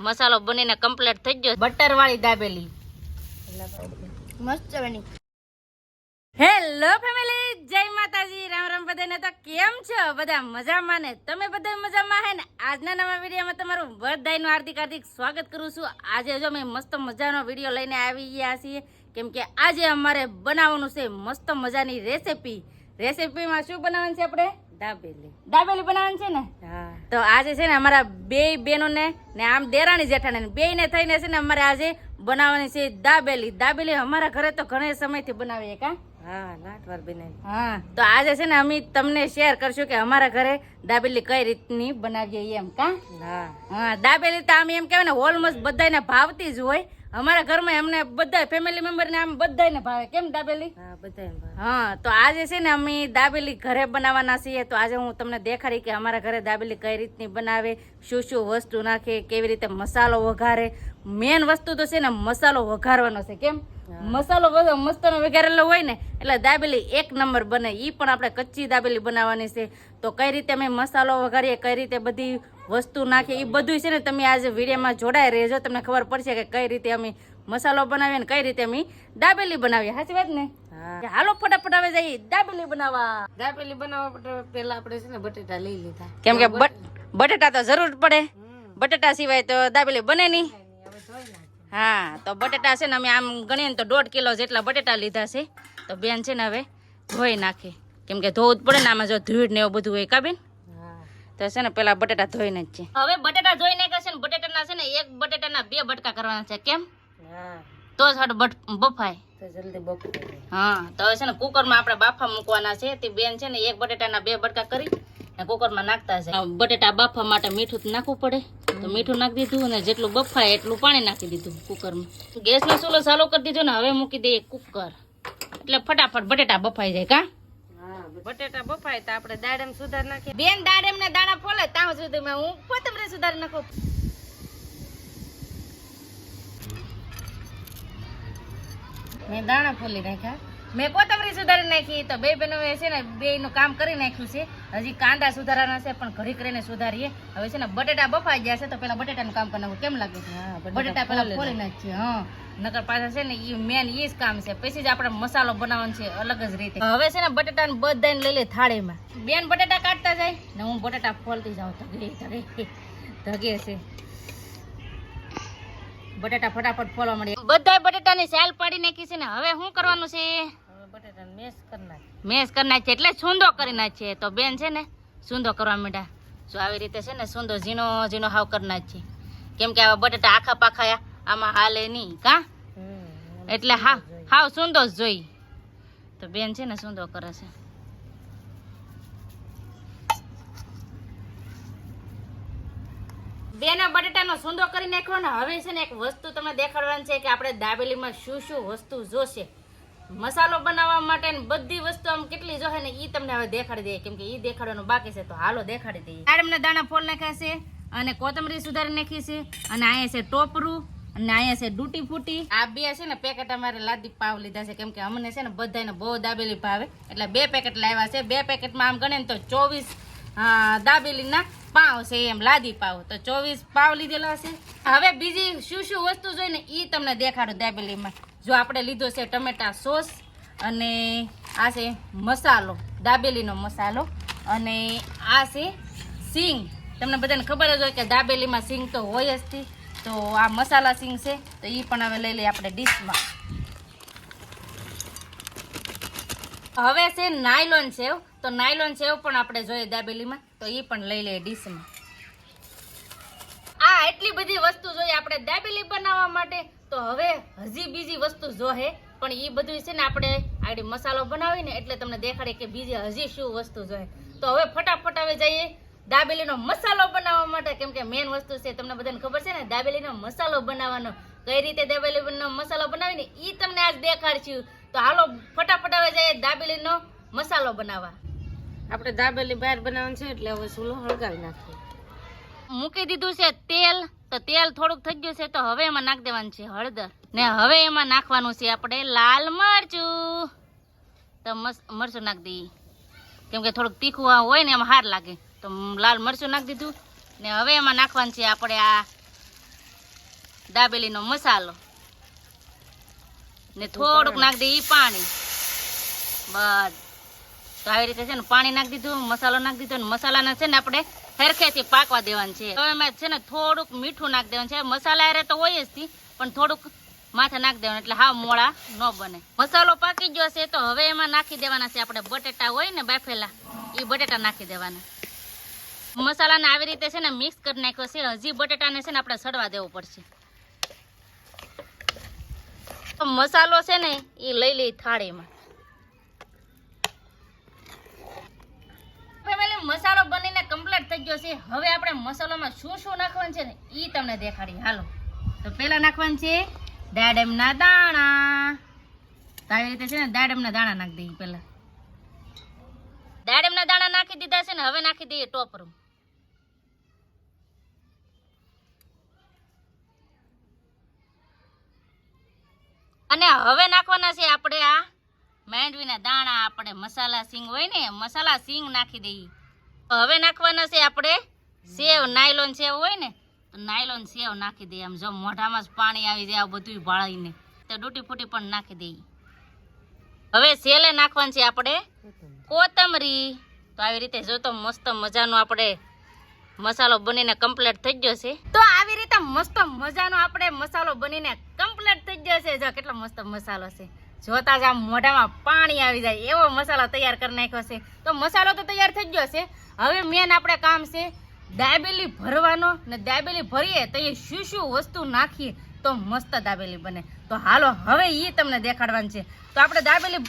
મસાલો બનીને કમ્પ્લીટ થઈ ગયો. બટર વાળી દાબેલી. મસ્ત બની. હેલો ફેમિલી જય માતાજી. રામ રામ બધાને તો કેમ છો? બધા મજામાં ને? તમે બધા મજામાં હે ને? આજના નવા વિડીયોમાં તમારું બધાનું હાર્દિક હાર્દિક સ્વાગત કરું છું. આજે જો મેં મસ્ત મજાનો વીડિયો લઈને આવી ગયા છીએ. કેમ કે આજે અમારે બનાવવાનું છે મસ્ત મજાની રેસીપી. રેસીપીમાં શું બનાવવાનું છે આપણે? દાબેલી. દાબેલી બનાવવાની છે ને? તો આજે છે ને અમારા બે બહેનોને ને આમ દેરાણી જેઠાને બે ને થઈને છે ને અમારે આજે બનાવવાની છે દાબેલી. દાબેલી અમારા ઘરે તો ઘણા સમયથી બનાવીએ કા? હા હા. તો આજે છે ને અમે તમને શેર કરશું કે અમારા ઘરે દાબેલી કઈ રીતની બનાવીએ એમ કા? હા. હા દાબેલી તો આમ એમ કહેવાય ને ઓલમોસ્ટ બધાને ભાવતી જ હોય. અમારા ઘરમાં એમને બધા ફેમિલી મેમ્બર ને આમ બધાને ભાવે. કેમ દાબેલી? હા હા તો આજે છે ને અમે દાબેલી ઘરે બનાવવાના છીએ. તો આજે હું તમને દેખાડી કે અમારા ઘરે દાબેલી કઈ રીતની બનાવે શું શું વસ્તુ નાખે કેવી રીતે મસાલો વઘારે. મેન વસ્તુ તો છે ને મસાલો વઘારવાનો છે કેમ? મસાલો બધો મસ્તનો વઘારેલો હોય ને એટલે દાબેલી એક નંબર બને. એ પણ આપણે કચ્ચી દાબેલી બનાવવાની છે. તો કઈ રીતે અમે મસાલો વઘારીએ કઈ રીતે બધી વસ્તુ નાખીએ એ બધું છે ને તમે આજે વિડીયોમાં જોડાઈ રહેજો. તમને ખબર પડશે કે કઈ રીતે અમે મસાલો બનાવીએ ને કઈ રીતે અમે દાબેલી બનાવીએ. સાચી વાત ને? હાલો ફટાફટ આવે જઈએ દાબેલી બનાવવા. દાબેલી બનાવવા પેલા આપણે છે ને બટેટા લઈ લીધા. કેમ કે બટ- બટેટા તો જરૂર પડે. બટેટા સિવાય તો દાબેલી બને નહીં. હા તો બટેટા છે ને અમે આમ ગણીએ ને તો દોઢ કિલો જેટલા બટેટા લીધા છે. તો બેન છે ને હવે ધોઈ નાખે. કેમ કે ધોવું જ પડે ને આમાં જો ધૂળ ને એવું બધું હોય કા બેન? હા તો છે ને પેલા બટેટા ધોઈને જ છે. હવે બટેટા ધોઈ નાખ્યા છે ને બટેટાના છે ને એક બટેટાના બે બટકા કરવાના છે કેમ? હા. તો જ હટ બટ બફાય. તો જલ્દી બફાય. હા તો હવે છે ને કુકરમાં આપણે બાફા મૂકવાના છે. તે બેન છે ને એક બટેટાના બે બટકા કરી ને કુકરમાં નાખતા છે બટેટા બાફા માટે મીઠું તો નાખવું પડે. તો મીઠું નાખી દીધું અને જેટલું બફાય એટલું પાણી નાખી દીધું કુકરમાં. ગેસનો ચૂલો ચાલુ કરી દીધો ને હવે મૂકી દઈએ કુકર. એટલે ફટાફટ બટેટા બફાઈ જાય કા? હા બટેટા બફાય તો આપણે દાડમ સુધાર નાખીએ. બેન દાડમ ને દાણા ફોલે ત્યાં સુધી હું કોથમરી સુધારી નાખું. મેં દાણા ફોલી નાખ્યા મેં કોથમરી સુધારી નાખી તો બે બહેનો છે ને બે નું કામ કરી નાખ્યું છે. હજી કાંદા સુધારવાના છે પણ ઘડી કરીને સુધારીએ. હવે છે ને બટેટા બફાઈ ગયા છે તો પેલા બટેટાનું કામ કરી નાખું કેમ લાગે છે? બટેટા પેલા ખોલી નાખીએ હા. નકર પાછા છે ને એ મેન ઈ જ કામ છે. પછી જ આપણે મસાલો બનાવવાનો છે અલગ જ રીતે. હવે છે ને બટેટા ને બધાને લઈ લે થાળીમાં. બેન બટેટા કાઢતા જાય? ને હું બટેટા ફોલતી જાઉં ધગે ધગે ધગે છે. બટેટા ફટાફટ ફોલવા મળી બધા બટાટાની સેલ પાડી નાખી છે ને હવે શું કરવાનું છે? મેશ કરી નાખીએ. મેસ કરી નાખીએ એટલે સૂંદો કરી નાખીએ. તો બેન છે ને સૂંદો કરવા માંડ્યા. જો આવી રીતે છે ને સૂંદો ઝીણો ઝીણો હાવ કરી નાખીએ. કેમ કે આવા બટેટા આખા પાખા આમાં હાલે નહીં કા? એટલે હા હાવ સૂંદો જ જોઈ તો બેન છે ને સૂંદો કરે છે. બેના બટેટાનો સૂંદો કરી નાખ્યો ને હવે છે ને એક વસ્તુ તમને દેખાડવાની છે કે આપણે દાબેલીમાં શું શું વસ્તુ જોશે. મસાલો બનાવવા માટે બધી વસ્તુ આમ કેટલી જોશે ને એ તમને હવે દેખાડી દઈએ. કેમ કે ઈ દેખાડવાનું બાકી છે તો હાલો દેખાડી દઈએ. દાડમના દાણા ફોલ નાખ્યા છે અને કોથમરી સુધારી નાખી છે અને અહીંયા છે ટોપરું અને અહીંયા છે ડૂટી ફૂટી. આ બે છે ને પેકેટ અમારે લાદી પાવ લીધા છે. કેમ કે અમને છે ને બધાને બહુ દાબેલી ભાવે. એટલે બે પેકેટ લાવ્યા છે. બે પેકેટમાં આમ ગણે ને તો ચોવીસ દાબેલીના પાવ છે એમ, લાદી પાવ. તો ચોવીસ પાવ લીધેલા છે હવે બીજી શું શું વસ્તુ જોઈને એ તમને દેખાડું દાબેલીમાં જો આપણે લીધો છે ટમેટા સોસ અને આ છે મસાલો દાબેલીનો મસાલો. અને આ છે સિંગ. તમને બધાને ખબર જ હોય કે દાબેલીમાં સિંગ તો હોય જ તો. આ મસાલા સિંગ છે, તો એ પણ હવે લઈ લઈએ આપણે ડીશમાં. હવે છે નાયલોન સેવ. તો નાયલોન સેવ પણ આપણે જોઈએ દાબેલીમાં. તો એ પણ લઈ લઈએ ડીશમાં. આ એટલી બધી વસ્તુ જોઈએ આપણે દાબેલી બનાવવા માટે. તો હવે હજી બીજી વસ્તુ જોહે. પણ એ બધું છે ને આપણે આગળ મસાલો બનાવીને એટલે તમને દેખાડે કે બીજી હજી શું વસ્તુ જોઈએ તો હવે ફટાફટ હવે જઈએ દાબેલીનો મસાલો બનાવવા માટે. કેમ કે મેન વસ્તુ છે, તમને બધાને ખબર છે ને, દાબેલીનો મસાલો બનાવવાનો. કઈ રીતે દાબેલીનો મસાલો બનાવીને એ તમને આજ દેખાડશું. તો હાલો ફટાફટ હવે જઈએ દાબેલીનો મસાલો બનાવવા. આપણે દાબેલી બહાર બનાવવાનું છે એટલે હવે ચૂલો હળગાવી નાખીએ. મૂકી દીધું છે તેલ તો તેલ થોડુંક થઈ ગયું છે તો હવે એમાં નાખી દેવાનું છે હળદર. ને હવે એમાં નાખવાનું છે આપણે લાલ મરચું. તો મરચું નાખી દઈએ કેમ કે થોડુંક તીખું હોય ને એમાં હાર લાગે. તો લાલ મરચું નાખી દીધું. ને હવે એમાં નાખવાનું છે આપણે આ દાબેલીનો મસાલો. ને થોડુંક નાખી ઈ પાણી. બસ. તો આવી રીતે છે ને પાણી નાખી દીધું, મસાલો નાખી દીધો ને મસાલાને છે ને આપણે હરખેથી પાકવા દેવાનું છે. હવે એમાં છે ને થોડુંક મીઠું નાખી દેવાનું છે. મસાલા અરે તો હોય જ થી પણ થોડુંક માથે નાખી દેવાનું, એટલે હા મોળા ન બને. મસાલો પાકી ગયો છે તો હવે એમાં નાખી દેવાના છે આપણે બટેટા હોય ને બાફેલા એ બટેટા નાખી દેવાના. મસાલાને આવી રીતે છે ને મિક્સ કરી નાખ્યો છે. હજી બટેટાને છે ને આપણે સડવા દેવું પડશે. મસાલો છે ને એ લઈ લઈ થાળીમાં. મસાલો બનીને કમ્પ્લીટ થઈ ગયો છે. હવે આપણે મસાલામાં શું શું નાખવાનું છે ને એ તમને દેખાડી. હાલો. તો પહેલા નાખવાનું છે દાડમના દાણા. તો આવી રીતે છે ને, દાડમના દાણા નાખી દઈએ પહેલા. દાડમના દાણા નાખી દીધા છે ને, હવે નાખી દઈએ ટોપરું. અને હવે નાખવાના છે આપણે આ માંડવીના દાણા આપણે મસાલા સિંગ હોય ને મસાલા સિંગ નાખી દઈએ. હવે નાખવાના છે આપણે સેવ નાયલોન સેવ હોય ને તો નાયલોન સેવ નાખી દઈએ. આમ જો મોઢામાં જ પાણી આવી જાય આ બધું ભાળીને તો ડૂટી ફૂટી પણ નાખી દઈએ. હવે સેલે નાખવાનું છે આપણે કોથમરી. તો આવી રીતે જો તો મસ્ત મજાનું આપણે મસાલો બનીને કમ્પ્લીટ થઈ ગયો છે. તો આવી રીતે મસ્ત મજાનો આપણે મસાલો બનીને કમ્પ્લીટ થઈ ગયો છે. જો કેટલો મસ્ત મસાલો છે. જોતા જ આમ મોઢામાં પાણી આવી જાય એવો મસાલો તૈયાર કરી નાખ્યો છે. તો મસાલો તો તૈયાર થઈ ગયો છે. હવે મેન આપણે કામ છે દાબેલી ભરવાનો. ને દાબેલી ભરીએ તો એ શું શું વસ્તુ નાખીએ તો મસ્ત દાબેલી બને. તો હાલો, હવે એ તમને દેખાડવાનું છે. તો આપણે દાબેલી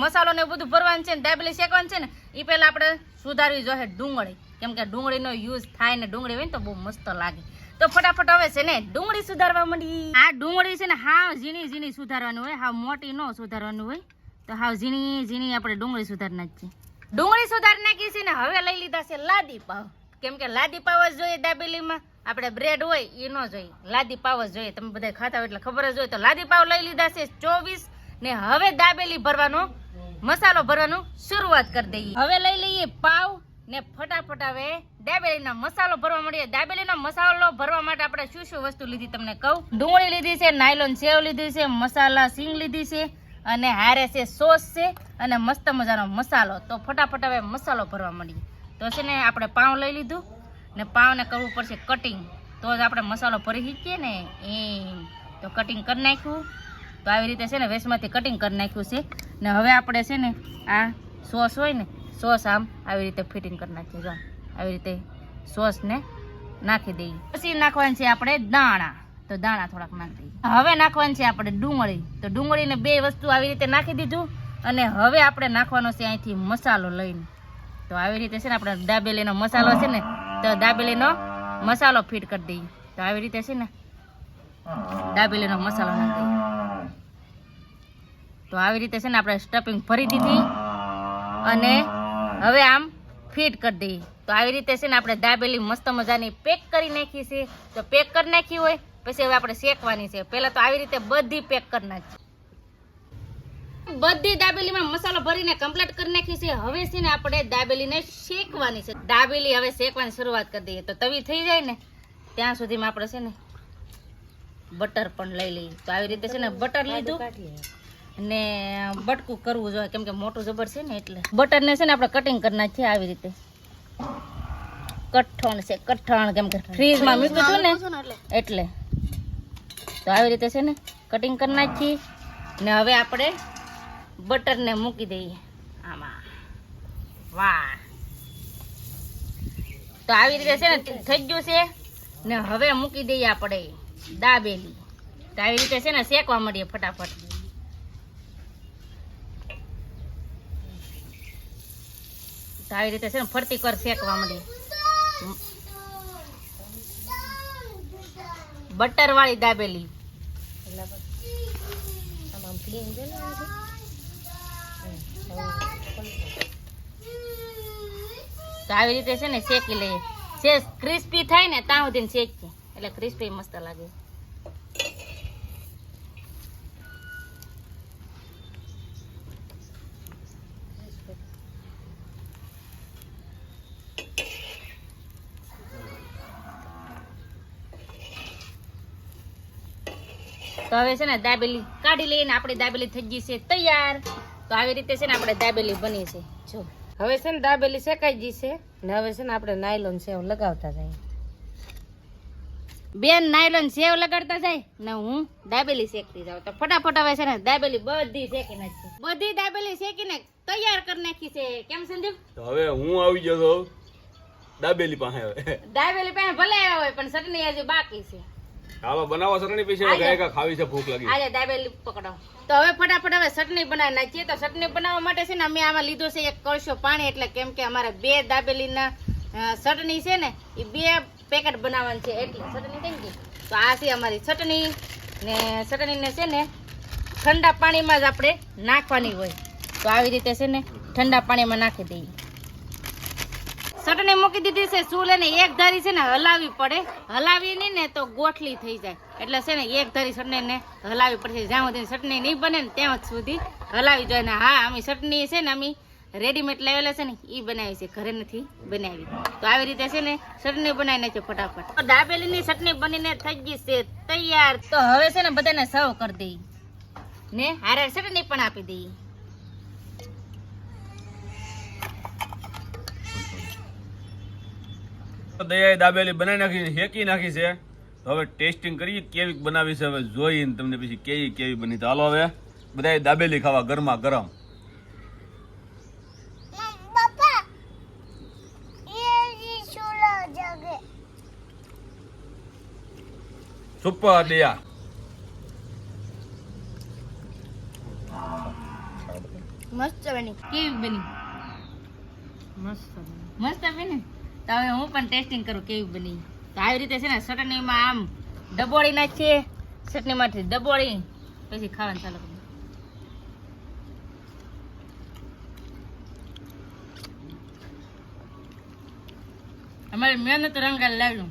મસાલો ને બધું ભરવાનું છે ને દાબેલી શેકવાનું છે ને એ પહેલાં આપણે સુધારવી જોઈએ ડુંગળી. કેમ કે ડુંગળીનો યુઝ થાય ને ડુંગળી હોય ને તો બહુ મસ્ત લાગે. તો ફટાફટ હવે છે ને ડુંગળી સુધારવા માંડી. આ ડુંગળી છે ને હાવ ઝીણી ઝીણી સુધારવાની હોય, હાવ મોટી ન સુધારવાની હોય, તો હાવ ઝીણી ઝીણી આપણે ડુંગળી સુધારી નાખીએ. ડુંગળી સુધારી નાખી છે ને હવે લઈ લીધા છે લાદી પાવ. કેમ કે લાદી પાવ જ જોઈએ દાબેલીમાં. આપણે બ્રેડ હોય એ ન જોઈએ. લાદી પાવ જ જોઈએ. તમે બધા ખાતા હોય એટલે ખબર જ હોય. તો લાદી પાવ લઈ લીધા છે ચોવીસ. ને હવે દાબેલી ભરવાનો, મસાલો ભરવાનું શરૂઆત કરી દઈએ. હવે લઈ લઈએ પાવ. ને ફટાફટ હવે દાબેલીનો મસાલો ભરવા મળીએ દાબેલીનો મસાલો ભરવા માટે આપણે શું શું વસ્તુ લીધી તમને કહું? ડુંગળી લીધી છે, નાયલોન સેવ લીધી છે, મસાલા સિંગ લીધી છે, અને હારે છે સોસ છે, અને મસ્ત મજાનો મસાલો. તો ફટાફટ હવે મસાલો ભરવા મળીએ તો છે ને આપણે પાઉં લઈ લીધું, ને પાઉંને કરવું પડશે કટિંગ. તો જ આપણે મસાલો ભરી શકીએ ને એમ. તો કટિંગ કરી નાખ્યું. તો આવી રીતે છે ને વેસમાંથી કટિંગ કરી નાખ્યું છે. ને હવે આપણે છે ને આ સોસ હોય ને સોસ આમ આવી રીતે ફિટિંગ કરી નાખીએ, જો. આવી રીતે સોસને નાખી દઈએ. પછી નાખવાનું છે આપણે દાણા. તો દાણા થોડાક નાખી દઈએ. હવે નાખવાનું છે આપણે ડુંગળી. તો ડુંગળીને બે વસ્તુ આવી રીતે નાખી દીધું અને હવે આપણે નાખવાનો છે અહીંથી મસાલો લઈને. તો આવી રીતે છે ને આપણે દાબેલીનો મસાલો છે ને, તો દાબેલીનો મસાલો ફિટ કરી દઈએ. તો આવી રીતે છે ને દાબેલીનો મસાલો નાખી દઈએ. તો આવી રીતે છે ને આપણે સ્ટફિંગ ભરી દીધી અને હવે આમ ફિટ કરી દઈએ. તો આવી રીતે છે ને આપણે દાબેલી મસ્ત મજાની પેક કરી નાખી છે. તો પેક કરી નાખી હોય પછી હવે આપણે શેકવાની છે. પહેલાં તો આવી રીતે બધી પેક કરી નાખી. બધી દાબેલીમાં મસાલો ભરીને કમ્પ્લીટ કરી નાખી છે. હવે છે ને આપણે દાબેલીને શેકવાની છે. દાબેલી હવે શેકવાની શરૂઆત કરી દઈએ. તો તવી થઈ જાય ને ત્યાં સુધીમાં આપણે છે ને બટર પણ લઈ લઈએ. તો આવી રીતે છે ને બટર લીધું. ને બટકું કરવું જોઈએ કેમ કે મોટું જબર છે ને એટલે. બટરને છે ને આપણે કટિંગ કરી નાખીએ આવી રીતે. કઠણ છે કઠણ કેમ કે ફ્રીજમાં મૂક્યું હતું ને એટલે. તો આવી રીતે છે ને કટિંગ કરી નાખીએ. ને હવે આપણે બટરને મૂકી દઈએ. આમાં. વાહ. તો આવી રીતે છે ને થઈ ગયું છે. ને હવે મૂકી દઈએ આપણે દાબેલી. તો આવી રીતે છે ને શેકવા મળીએ ફટાફટ. તો આવી રીતે છે ને ફરતી કર શેકવા માંડી. બટર વાળી દાબેલી. તો આવી રીતે છે ને શેકી લઈએ. છે ક્રિસ્પી થાય ને ત્યાં સુધી શેકીએ. એટલે ક્રિસ્પી મસ્ત લાગે. તો હવે છે ને દાબેલી કાઢી લઈને આપણી દાબેલી થઈ ગઈ છે તૈયાર. તો આવી રીતે છે ને આપણે દાબેલી બની છે. જો. હવે છે ને દાબેલી શેકાઈ ગઈ છે ને હવે છે ને આપણે નાયલોન સેવ લગાવતા જાય. બેન નાયલોન સેવ લગાડતા જાય? ને હું દાબેલી શેકતી જાઉં. તો ફટાફટ હવે છે ને દાબેલી બધી શેકી નાખી. બધી દાબેલી શેકીને તૈયાર કરી નાખી છે. કેમ સંદીપ? તો હવે હું આવી ગયો તો દાબેલી પાસે દાબેલી પાસે ભલે આવ્યા હોય પણ ચટણી હજુ બાકી છે. હાલો બનાવો ચટણી પીસે આજે. ખાવી છે ભૂખ લાગી. આજે દાબેલી પકડો. તો હવે ફટાફટ હવે ચટણી બનાવી નાખીએ. તો ચટણી બનાવવા માટે છે ને અમે આમાં લીધો છે એક કળશો પાણી એટલે કેમ કે અમારે બે દાબેલીના ચટણી છે ને એ બે પેકેટ બનાવવાની છે. એટલે ચટણી થઈ ગઈ. તો આ છે અમારી ચટણી. ને ચટણીને છે ને ઠંડા પાણીમાં જ આપણે નાખવાની હોય. તો આવી રીતે છે ને ઠંડા પાણીમાં નાખી દઈએ. ચટણી મૂકી દીધી છે ચૂલે ને, એક ધારી છે ને હલાવી પડે. હલાવી નહીં ને તો ગોઠલી થઈ જાય. એટલે છે ને, એક ધારી ચટણીને હલાવી પડશે. જ્યાં સુધી ચટણી નહીં બને ને ત્યાં સુધી હલાવી જોઈએ. ને હા અમે ચટણી છે ને અમે રેડીમેડ લાવેલા છે ને એ બનાવી છે. ઘરે નથી બનાવી. તો આવી રીતે છે ને ચટણી બનાવી નાખીએ ફટાફટ. દાબેલીની ચટણી બનીને થઈ ગઈ છે, તૈયાર. તો હવે છે ને, બધાને સર્વ કરી દઈએ ને હારે ચટણી પણ આપી દઈએ દયાએ દાબેલી બનાવી નાખી શેકી નાખી છે. તો હવે ટેસ્ટિંગ કરીએ કેવી બનાવી છે હવે જોઈને તમને પછી કેવી કેવી બની. તો હાલો હવે બધાએ દાબેલી ખાવા ગરમા. ગરમ સુપર દયા. મસ્ત બની. કેવી બની? મસ્ત મસ્ત બની. તો હવે હું પણ ટેસ્ટિંગ કરું કેવી બની. તો આવી રીતે છે ને ચટણીમાં આમ ડબોળી નાખીએ, ચટણીમાંથી ડબોળી, પછી ખાવાનું ચાલુ અમારી મહેનત રંગાલ લાવ્યું.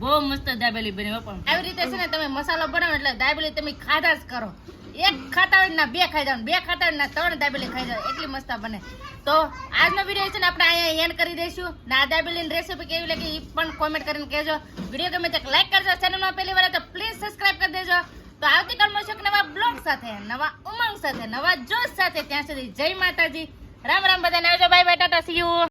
બહુ મસ્ત દાબેલી બની આવી રીતે છે ને તમે મસાલો બનાવો એટલે દાબેલી તમે ખાધા જ કરો. એક ખાતા હોય ના બે ખાઈ જવાનું બે ખાતા હોય ના ત્રણ દાબેલી ખાઈ જવાનું એટલી મસ્ત બને. તો આજનો વીડિયો છે ને આપણે અહીંયા એન્ડ કરી દઈશું. ને દાબેલીની રેસીપી કેવી લાગી એ પણ કોમેન્ટ કરીને કહેજો. વીડિયો ગમે તો લાઈક કરજો. ચેનલમાં પહેલી વાર તો પ્લીઝ સબસ્ક્રાઇબ કરી દેજો. તો આવતીકાલ મળશે નવા બ્લોગ સાથે, નવા ઉમંગ સાથે, નવા જોશ સાથે. ત્યાં સુધી જય માતાજી. રામ રામ બધાને આવજો. Bye bye tata see you